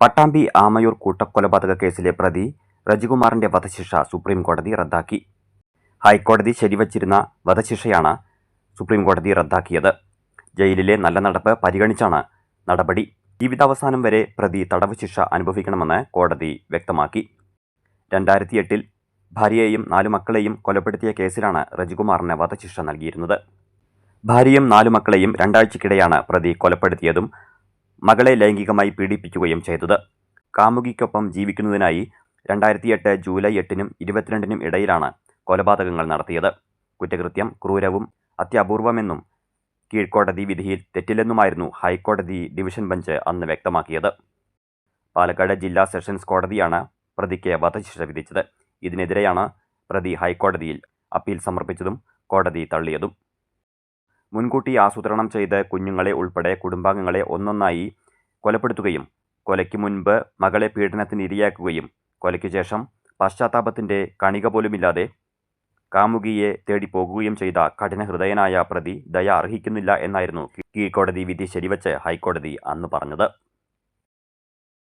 പട്ടാമ്പി ആമയൂർ കൂട്ടക്കൊലപാതക കേസിലെ പ്രതി റജികുമാറിന്റെ വധശിക്ഷ സുപ്രീം കോടതി റദ്ദാക്കി. ഹൈക്കോടതി ശരിവച്ചിരുന്ന വധശിക്ഷയാണ് സുപ്രീം കോടതി റദ്ദാക്കിയത്. ജയിലിലെ നല്ല നടപ്പ് പരിഗണിച്ചാണ് നടപടി. ജീവിതാവസാനം വരെ പ്രതി തടവ് ശിക്ഷ അനുഭവിക്കണമെന്ന് കോടതി വ്യക്തമാക്കി. രണ്ടായിരത്തി എട്ടിൽ ഭാര്യയെയും നാലു മക്കളെയും കൊലപ്പെടുത്തിയ കേസിലാണ് റജികുമാറിന് വധശിക്ഷ നൽകിയിരുന്നത്. ഭാര്യയും നാലു മക്കളെയും രണ്ടാഴ്ചക്കിടെയാണ് പ്രതി കൊലപ്പെടുത്തിയതും മകളെ ലൈംഗികമായി പീഡിപ്പിക്കുകയും ചെയ്തത്. കാമുകിക്കൊപ്പം ജീവിക്കുന്നതിനായി രണ്ടായിരത്തി എട്ട് ജൂലൈ എട്ടിനും ഇരുപത്തിരണ്ടിനും ഇടയിലാണ് കൊലപാതകങ്ങൾ നടത്തിയത്. കുറ്റകൃത്യം ക്രൂരവും അത്യപൂർവമെന്നും കീഴ്ക്കോടതി വിധിയിൽ തെറ്റില്ലെന്നുമായിരുന്നു ഹൈക്കോടതി ഡിവിഷൻ ബെഞ്ച് അന്ന് വ്യക്തമാക്കിയത്. പാലക്കാട് ജില്ലാ സെഷൻസ് കോടതിയാണ് പ്രതിക്ക് വധശിക്ഷ വിധിച്ചത്. ഇതിനെതിരെയാണ് പ്രതി ഹൈക്കോടതിയിൽ അപ്പീൽ സമർപ്പിച്ചതും കോടതി തള്ളിയതും. മുൻകൂട്ടി ആസൂത്രണം ചെയ്ത് കുഞ്ഞുങ്ങളെ ഉൾപ്പെടെ കുടുംബാംഗങ്ങളെ ഒന്നൊന്നായി കൊലപ്പെടുത്തുകയും കൊലയ്ക്ക് മുൻപ് മകളെ പീഡനത്തിന് ഇരയാക്കുകയും കൊലയ്ക്ക് ശേഷം പശ്ചാത്താപത്തിന്റെ കണിക പോലുമില്ലാതെ കാമുകിയെ തേടി പോകുകയും ചെയ്ത കഠിനഹൃദയനായ പ്രതി ദയ അർഹിക്കുന്നില്ല എന്നായിരുന്നു കീഴ്ക്കോടതി വിധി ശരിവച്ച് ഹൈക്കോടതി അന്ന് പറഞ്ഞത്.